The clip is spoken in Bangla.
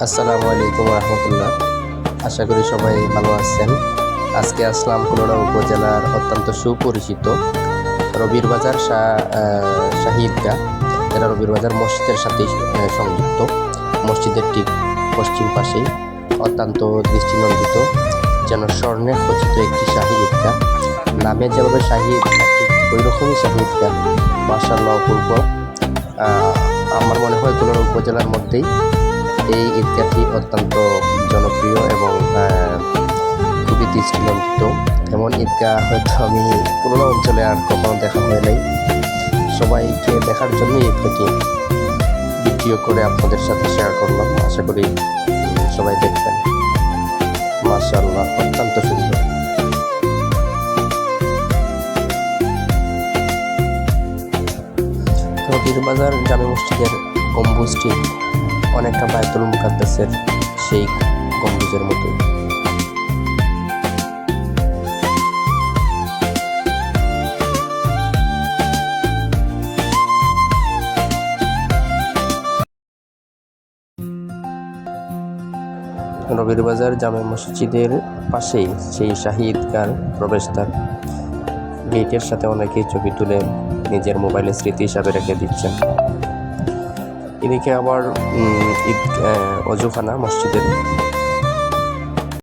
আসসালামু আলাইকুম রহমতুল্লাহ। আশা করি সবাই ভালো আছেন। আজকে আসলাম কুলোড়া উপজেলার অত্যন্ত সুপরিচিত রবির বাজার শাহ- আহ, শাহী এরা রবির বাজার মসজিদের সাথে সংযুক্ত। মসজিদের ঠিক পশ্চিম পাশেই অত্যন্ত দৃষ্টিনন্দিত যেন স্বর্ণের খচিত একটি শাহী ঈদগাহ নামে যেভাবে শাহী ঠিক ওই রকমই শাহী ঈদগাহ মার্শাল্লাহ অপূর্ব আমার মনে হয় কুলোড়া উপজেলার মধ্যেই এই ঈদগাহটি অত্যন্ত জনপ্রিয় এবং খুবই দৃষ্টিনন্দিত। এমন ঈদগাহ হয়তো আমি পুরোনো অঞ্চলে আর কখনো দেখা হয় নাই। সবাইকে দেখার জন্য ঈদগাহটি ভিডিও করে আপনাদের সাথে শেয়ার করলাম। আশা করি সবাই দেখবেন। মাশাআল্লাহ, অত্যন্ত সুন্দর। বাজার জামে মসজিদের গম্বুজটি অনেকটা বায়তুল মুকাদ্দাসের সেই গম্বুজের মতো। রবির বাজার জামে মসজিদের পাশেই সেই শাহী প্রবেশদ্বার। গেটের সাথে অনেকেই ছবি তুলে নিজের মোবাইলে স্মৃতি হিসাবে রেখে দিচ্ছেন। এদিকে আবার ঈদ অজুখানা মসজিদের।